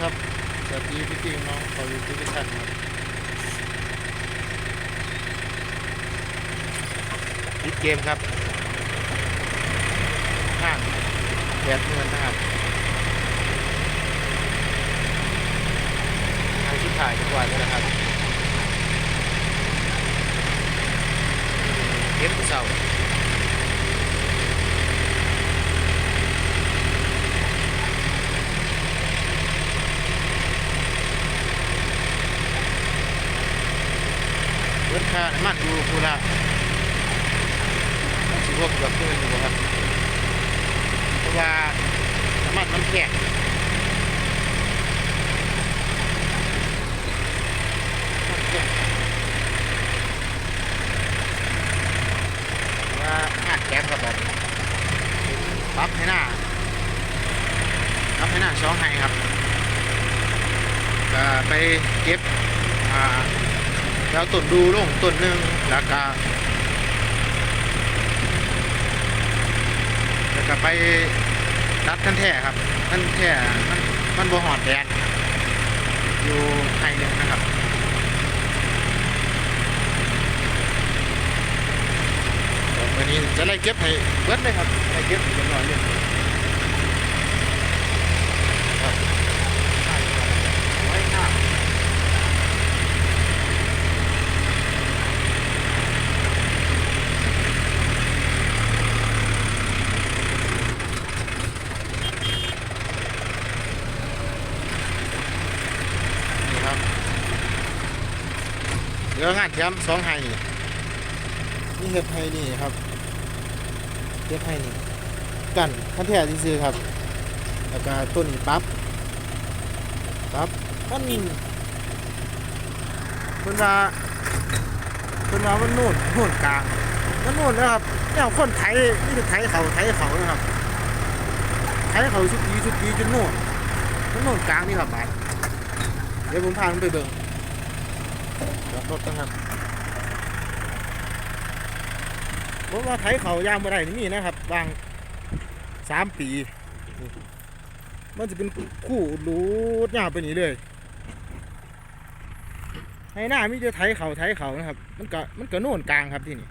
ครับ สวัสดีพี่พี่น้องขออยู่ทุกท่านครับปิดเกมครับห้างแปดเงินนะครับทางที่ถ่ายจังหวันนะครับเก็บเสา เงินค่าน้ำ มันดูคูละสิบหกกับเพื่อนอยู่ครับเพราะว่าน้ำมันมันแพงมันแพงว่าหาดแก๊สกับแบบปรับให้หน้าปรับให้หน้าสองให้ครับไปเก็บอ่า วต้นดูลงต้นหนึ่งแล้วก็แล้วก็ไปรัดกันแท่ครับกันแท่มันมันบ่หอดแดดอยู่ไห้หนึ่งนะครับวันนี้จะไล่เก็บให้เบิดเลยครับไล่เก็บให้เรียบร้อยเลยครับไว้หน้า นี่ครับ เรืองานแถมสองไฮนี่นี่เห็ดไฮนี่ครับเห็ดไฮนี่กันขั้นแท้ที่ซื้อๆครับแล้วก็ต้นนี้ปั๊บปั๊บมันเพิ่นว่าเพิ่นว่ามันนู่นนู่นกลางมันนู่นนะครับแนวคนไทยนี่คือไทยเขาไทยเขานะครับไทยเขาชุดดีชุดดีจนนู่นมันนู่นกลางนี่ครับไปเดี๋ยวผมพามันไปเบิ่ง รถนะครับผมว่าไถเขายางบ่ได้นี่นะครับบางสามปี มันจะเป็นคู่รูดยาวไปนี่เลยให้หน้ามีแต่ไถเขาไถเขานะครับ มันก็มันก็โน่นกลางครับที่นี่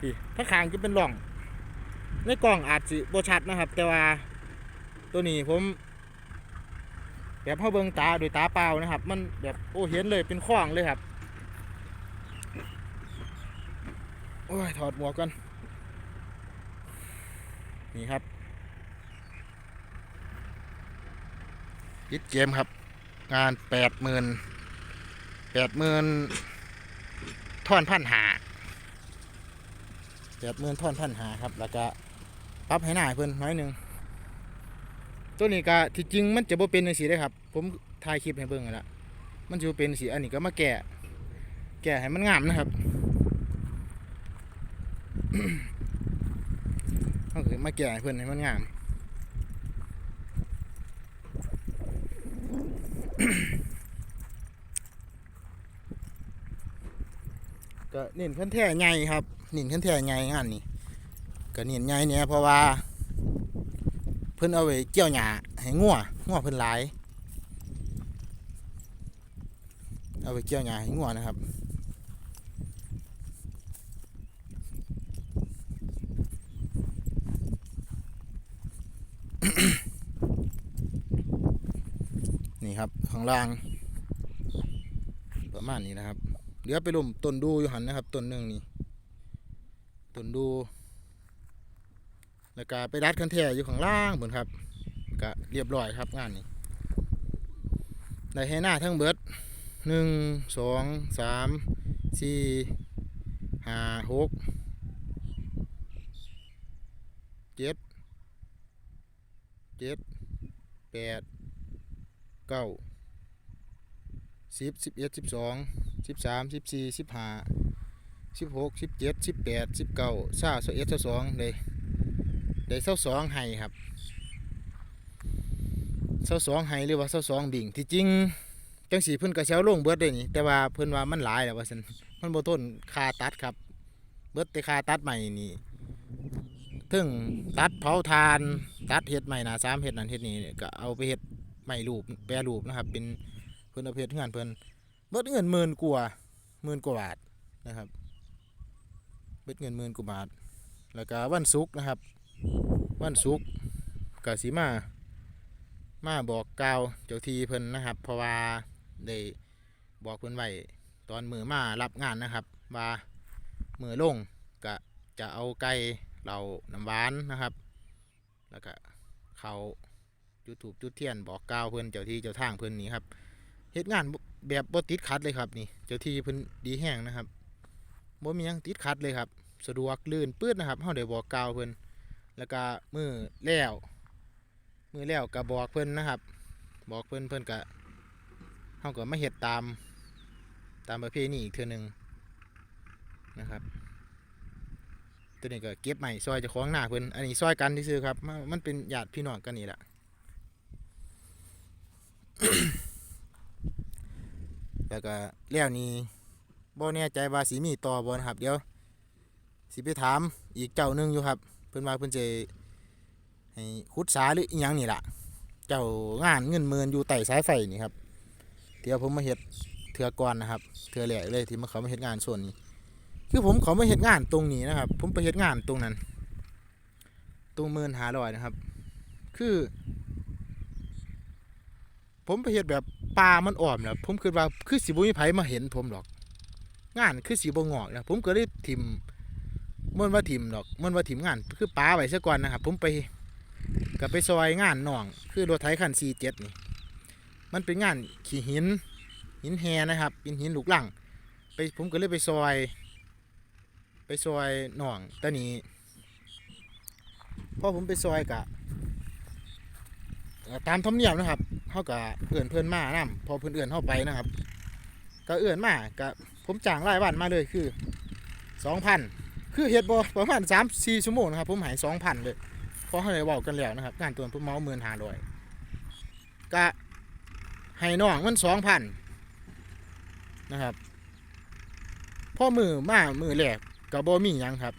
ที่ถ้าคางจะเป็นร่อง ในกล้องอาจสิบ่ชัดนะครับ แต่ว่าตัวนี้ผมแบบเขาเบิงตาโดวยตาเปล่านะครับ มันแบบโอ้เห็นเลยเป็นข้องเลยครับ โอ้ยถอดหมวกกันนี่ครับปิดเกมครับ งานแปดหมื่นแปดหมื่นท่อนพันหาแปดหมื่นท่อนพันหาครับ แล้วก็ปรับให้หน้าให้เพิ่นน้อยหนึ่งตัวนี้ก็ที่จริงมันจะบ่เป็นจังซี่เด้ครับ ผมถ่ายคลิปให้เบิ่งนั่นละมันจะเป็นจังซี่อันนี้ก็มาแก้แก้ให้มันงามนะครับ เขาคือมาแก้ให้เพิ่อนให้มันงามก็เน้นขั้นแท้ใหญ่ครับเน้นขั้นแท้ใหญ่งานนี้ก็เน้นใหญ่เนี่ยเพราะว่า เพิ่นเอาไว้เกี่ยวหญ้าให้งัวงัวเพิ่นหลายเอาไว้เกี่ยวหญ้าให้งัวนะครับ นี่ค ราง ประมาณนี้นะครับเดี๋ยวไปลุมต้นดูอยู่หันนะครับต้นหนึ่งนี่ต้นดูแล้วก็ไปรัดคันแท้อยู่ข้างล่างเหมือนครับก็เรียบร้อยครับงานนี้ได้ให้หน้าทั้งเบิดหนึ่งสองสามสี่ห้าหกเจ็ดเจ็ดแปดเก้า สิบสิบเอ็ดสิบสองสิบสามสิบสี่สิบห้าสิบหกสิบเจ็ดสิบแปดสิบเก้าสาสิบเอ็ดสิบสองเลยได้เศร้าสองไห้ครับเศร้าสองไห้หรือว่าเศร้าสองบิ่งที่จริงจังสีเพิ่นกระเช้าลงเบิดได้นี่แต่ว่าเพิ่นว่ามันหลายแล้วว่าซั่นมันบ่ต้นคาตัดครับ เบิดแต่คาตัดใหม่นี่ถึงตัดเผาทาน ตัดเห็ดใหม่นะสามเห็ดนั่นเห็ดนี่ก็เอาไปเห็ดไม่รูปแปรรูปนะครับ เป็น พิ่นเอาเพชรงานเพิ่นเบิดเงินหมื่นกว่าหมื่นกว่าบาทนะครับเบิดเงินหมื่นกว่าบาท แล้วก็วันศุกร์นะครับ วันศุกร์ก็สิมา มาบอกกล่าวเจ้าทีเพิ่นนะครับ เพราะว่าได้บอกเพิ่นไว้ตอนมือมารับงานนะครับ ว่ามือลงก็จะเอาไก่เราน้ำหวานนะครับ แล้วก็เขาจุดถูกจุดเทียนบอกกล่าวเพิ่นเจ้าที่เจ้าทางเพิ่นนี่ครับ ฮ็ดงานแบบบ่ติดขัดเลยครับนี่เจ้าที่เพิ่นดีแห้งนะครับบ่มีหยังติดขัดเลยครับ สะดวกลื่นปื้ดนะครับเฮาได้บอกกล่าวเพิ่นแล้วก็มือแล้วมือแล้วก็บอกเพิ่นนะครับ บอกเพิ่นเพิ่นก็เฮาก็มาเฮ็ดตามตามประเพณีอีกเทื่อหนึงนะครับ ตัวนี้ก็เก็บใหม่ซอยเจะคล้าของหน้าเพิ่นอันนี้ซอยกันที่ซื้อครับ มันมันเป็นญาติพี่น้องกันนี่แหละ แล้วก็แล้วนี้บ่แน่ใจว่าสีมีต่อบ่นะครับ เดี๋ยวสิไปถามอีกเจ้าหนึงอยู่ครับ เพิ่นว่าเพิ่นจะให้ขุดสาหรืออีหยังนี่ล่ะ เจ้างานเงินหมื่นอยู่ใต้สายไฟนี่ครับ เดี๋ยวผมมาเฮ็ดเทือก่อนนะครับเทือแรกเลยที่มาเขามาเฮ็ดงานส่วนนี้ คือผมเขามาเฮ็ดงานตรงนี้นะครับ ผมไปเฮ็ดงานตรงนั้น ตรงหมื่นหาร้อยนะครับ คือ ผมไปเฮ็ดแบบปลามันอ่อมนะผมคิดว่าคือสิบ่มีไผมาเห็นผมหรอก งานคือสิบ่งอกนะผมก็เลยทิมมันว่าทิมดอกมันว่าทิมงาน คือปลาไว้ซะก่อนนะครับ ผมไปก็ไปซอยงานหนอง คือรถไถคัน47นี่ มันเป็นงานขี้หิน หินแฮนะครับเป็นหินลูกหลังไปผมก็เลยไปซอย ไปซอยหนองตะนี้พอผมไปซอยกะตามธรรมเนียมนะครับ เขากะเอื่อนเพื่อนมานํพอเพื่อนเอื่อนเข้าไปนะครับ ก็เอื่อนมากะผมจ้างรายวันมาเลยคือสองพันคือเฮ็ดบอประมาณสามสี่ชั่วโมงนะครับผมหายสองพันเลยเพราะเขาเลยบอกกันแล้วนะครับงานตัวผมเมาหมื่นหาร้อยกะให้น้องมันสองพันนะครับพ่อมือมามือแรกก็บ่มีหยังครับ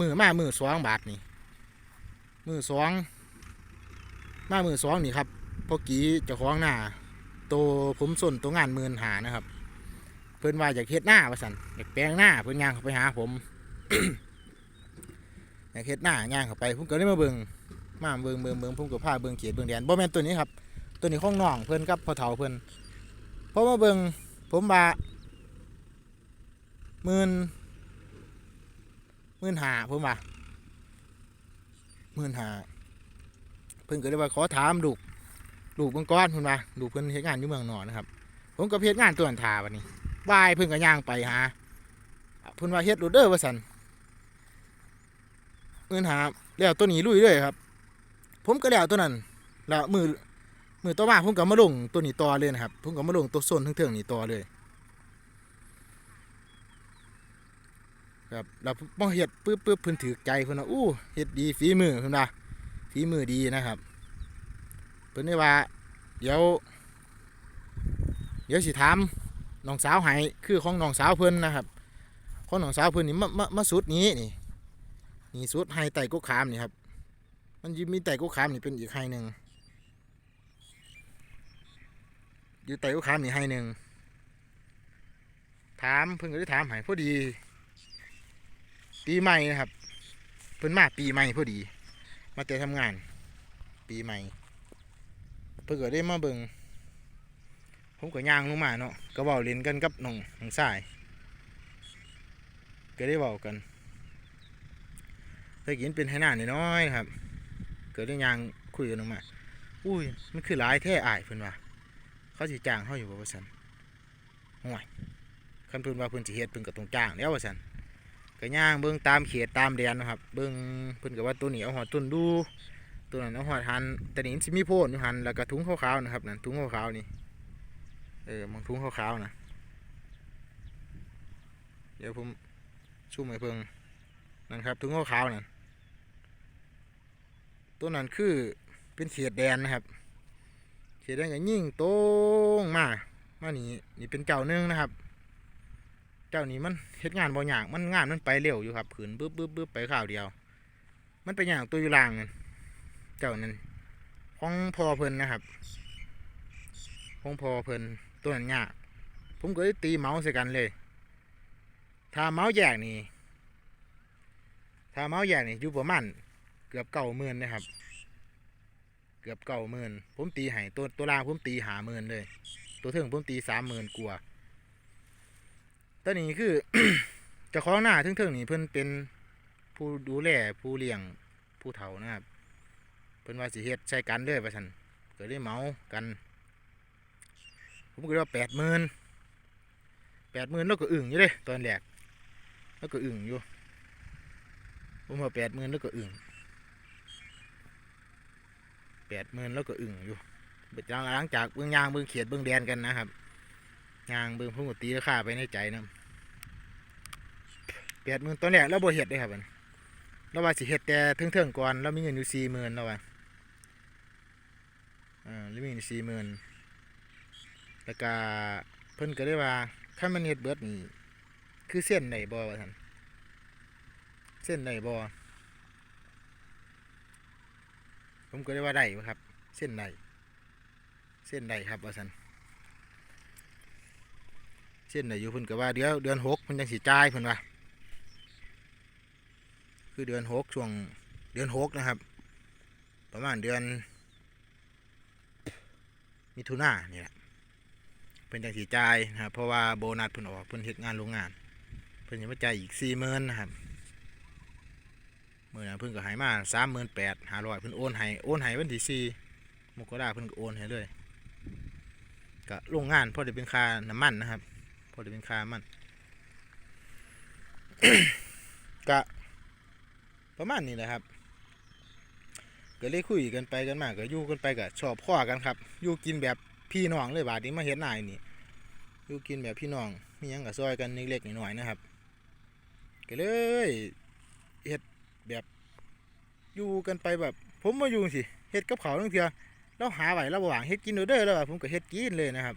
มือมามือสองบาทนี่มือสองมามือสองนี่ครับ พอกี้เจะคล้าของหน้าโตผมส่วนตัวงานมื่นหานะครับ เพิ่อนว่าอยากเฮ็ดหน้าว่าสันอยากแปลงหน้าเพิ่นย่างเข้าไปหาผมอยากเฮ็ดหน้าย่างเข้าไปผมก็เลยมาเบิ่งมาเบิ่งเบิ่งเบิ่งผมก็พาเบิ่งเขียดเบิ่งแดนบ่แม่นตัวนี้ครับ ตัวนี้ของน้องเพิ่อนกับพ่อเฒ่าเพิ่อนพอมาเบิ่งผมว่ามื่นมื่นหาผมว่ามื่นหาเพิ่นก็เลยว่าขอถามลูก ลูกเบิ่งก้อนเพิ่นว่าลูกเพิ่นเฮ็ดงานอยู่เมืองนอกนะครับ ผมก็เฮ็ดงานตัวนั้นทาบัดนี้บายเพิ่นก็ย่างไปหาเพิ่นว่าเฮ็ดโรเดอร์ว่าซั่นหมื่นหาแล้วตัวนี้ลุยเลยครับ ผมก็แล้วตัวนั้นแล้วมือมือต่อมาผมก็มาลงตัวนี้ต่อเลยนะครับผมก็มาลงตัวโซนเทิงๆนี่ต่อเลยครับเราพอเฮ็ดปึ๊บปึ๊บเพิ่นถือใจเพิ่นว่าอู้เฮ็ดดีฝีมือเพิ่นว่าฝีมือดีนะครับ เพิ่นได้ว่า เดี๋ยว เดี๋ยวสิถามน้องสาวให้คือของน้องสาวเพิ่นนะครับของน้องสาวเพิ่นนี่มามามาสุดนี้นี่นี่สุดไฮไต่กุขามนี่ครับ มันยิมีไต่กุขามนี่เป็นอีกไฮหนึ่งอยู่ไต่กุขามนี่ไฮหนึ่งถามเพิ่นก็ได้ถามให้พอดี ปีใหม่นะครับ เพิ่นมาปีใหม่พอดี มาแต่ทำงาน ปีใหม่ เพิ่นก็ได้มาเบิงผมก็ย่างลงมาเนาะก็เว้าเล่นกันกับน้องน้องสายก็ได้เว้ากันเคยกินเป็นไหหน้าน้อยๆนะครับเก็ได้ย่างคุยกันลงมา อุ้ย มันคือหลายแท้อายเพิ่นว่า เขาสิจ้างเฮาอยู่บ่ว่าซั่นห่วยคันเพิ่นว่าเพิ่นสิเฮ็ดเพิ่นก็ต้องจ้างแล้วว่าซั่นก็ย่างเบิ่งตามเขตตามแดนนะครับ เบิ่งเพิ่นก็ว่าตัวนี้เอาหอดต้นดู ตัวนั้นเอาหอดหันแต่นี่มันสิมีโพนอยู่หันแล้วก็ถุงขาวๆนะครับนั่นถุงขาวๆนี่เออมองถุงขาวๆนะเดี๋ยวผมซูมให้เพิ่งนั่นครับถุงขาวๆนั่นตัวนั้นคือเป็นเขตแดนนะครับเขตแดนก็ยิ่งโต้งมามานี่นี่เป็นเจ้าหนึงนะครับเจ้านี้มันเฮ็ดงานบ่ยากมันงานมันไปเร็วอยู่ครับขืนบึ๊บบึ๊บบึ๊บไปข้าวเดียว มันไปอย่างตัวอยู่ล่างนั่น จ้านั้นของพอเพิ่นนะครับของพอเพิ่นตัวนั้นยากผมก็เลยตีเมาส์ใส่กันเลย ถ้าเมาส์แยกนี่ถ้าเมาส์แยกนี่อยู่ประมาณเกือบเก้าหมื่นนะครับ เกือบเก้าหมื่นผมตีให้ตัวตัวล่างผมตีหาหมื่นเลย ตัวเทิงผมตีสามหมื่นกว่าตัวนี้คือเจ้าของหน้าเทิงๆนี่เพิ่นเป็นผู้ดูแลผู้เลี้ยงผู้เฒ่านะครับ เพิ่นว่าสิเฮ็ดใช้กันเด้อว่าซั่นก็ได้เมากัน ผมก็เลยว่าแปดหมื่นแปดหมื่นแล้วก็อึ่งอยู่เด้ตอนแรกแล้วก็อึ่งอยู่ ผมว่าแปดหมื่นแล้วก็อึ่งแปดหมื่นแล้วก็อึ่งอยู่หลังจากเบื้องยางเบื้องเขียดเบื้องแดนกันนะครับยางเบื้องผมก็ตีราคาไปในใจนะแปดหมื่นตอนแรกแล้วบ่เฮ็ดเลยครับอันแล้วว่าสิเฮ็ดแต่เทิงๆก่อนแล้วมีเงินอยู่สี่หมื่นแล้วว่า อ่าล้วมีเงินสี่หมื่นแล้วก็เพิ่นก็ได้ว่าถ้ามันเฮ็ดเบิดนี่คือเส้นไหนบ่ว่าซั่นเส้นไหนบอผมก็ได้ว่าได้ครับ เส้นไหนเส้นไหนครับว่านเส้นไหนอยู่เพิ่นก็ว่าเดี๋ยวเดือนหกมันจังสีจ่ายเพิ่นว่าคือเดือนหกช่วงเดือนหกนะครับ ประมาณเดือน มิถุนาเนี่ยแหละเพิ่นจังสีจ่ายนะครับเพราะว่าโบนัสเพิ่นออกเพิ่นเฮ็ดงานโรงงาน เพิ่นจะมาจ่ายอีกสี่หมื่นนะครับมื่อนั้นเพิ่นก็หายมาสามหมื่นแปดห้าร้อยเพิ่นโอนให้โอนให้วันที่สี่มกราเพิ่นก็โอนให้เลยก็โรงงานพอได้เป็นค่าน้ำมันนะครับพอได้เป็นค่ามันก็ประมาณนี้แหละครับ ก็เลยคุยกันไปกันมาก็อยู่กันไปก็ชอบข้อกันครับอยู่กินแบบพี่น้องเลยบาดนี้มาเฮ็ดนายนี่อยู่กินแบบพี่น้องมียังก็ซอยกันเล็กๆน้อยๆนะครับก็เลยเฮ็ดแบบอยู่กันไปแบบ ผมมาอยู่สิเฮ็ดกับเขาวทั้งเทียเราหาไหว้เราบ่ว่างเฮ็ดกินเด้อเด้อแล้วผมก็เฮ็ดกินเลยนะครับ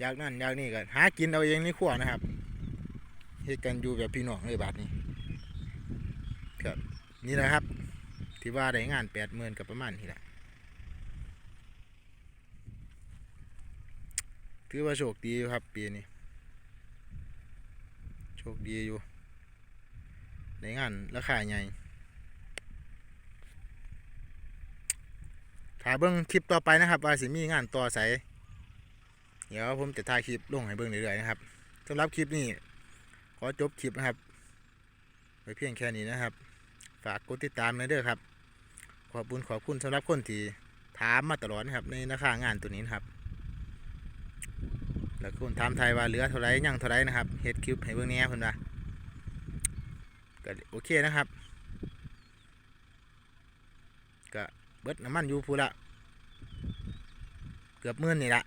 อยากนั่นอยากนี่ก็หากินเอาเองในครัวนะครับเฮ็ดกันอยู่แบบพี่น้องเลยบาดนี้ครับนี่แหละครับ ที่ว่าได้งานแปดหมื่นกับประมาณนี้แหละถือว่าโชคดีอยู่ครับปีนี้โชคดีอยู่ได้งานราคาใหญ่ถ้ายเบิ้งคลิปต่อไปนะครับว่าสิมีงานต่อใสเดี๋ยวผมจะถ่ายคลิปลงให้เบิ้งเรื่อยๆนะครับสำหรับคลิปนี้ขอจบคลิปนะครับไว้เพียงแค่นี้นะครับ ฝากกดติดตามนะเด้อครับ ขอบคุณขอบคุณสำหรับคนที่ถามมาตลอดนะครับในราคางานตัวนี้นะครับ แล้วคนถามไทยว่าเหลือเท่าไรยังเท่าไรนะครับเฮ็ดคลิปให้เบิ้งนี้เพิ่นว่าก็โอเคนะครับก็เบิดน้ำมันอยู่พูละเกือบหมื่นนี่ละ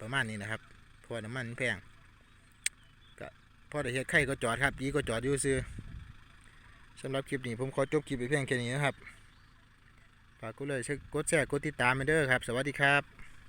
ประมาณนี้นะครับเพราะน้ำมันแพงก็พอได้เฮ็ดไข่ก็จอดครับยีก็จอดอยู่ซื้อสำหรับคลิปนี้ผมขอจบคลิปไปเพียงแค่นี้นะครับ ฝากกดเลยกดแชร์กดติดตามไปเด้อครับ สวัสดีครับ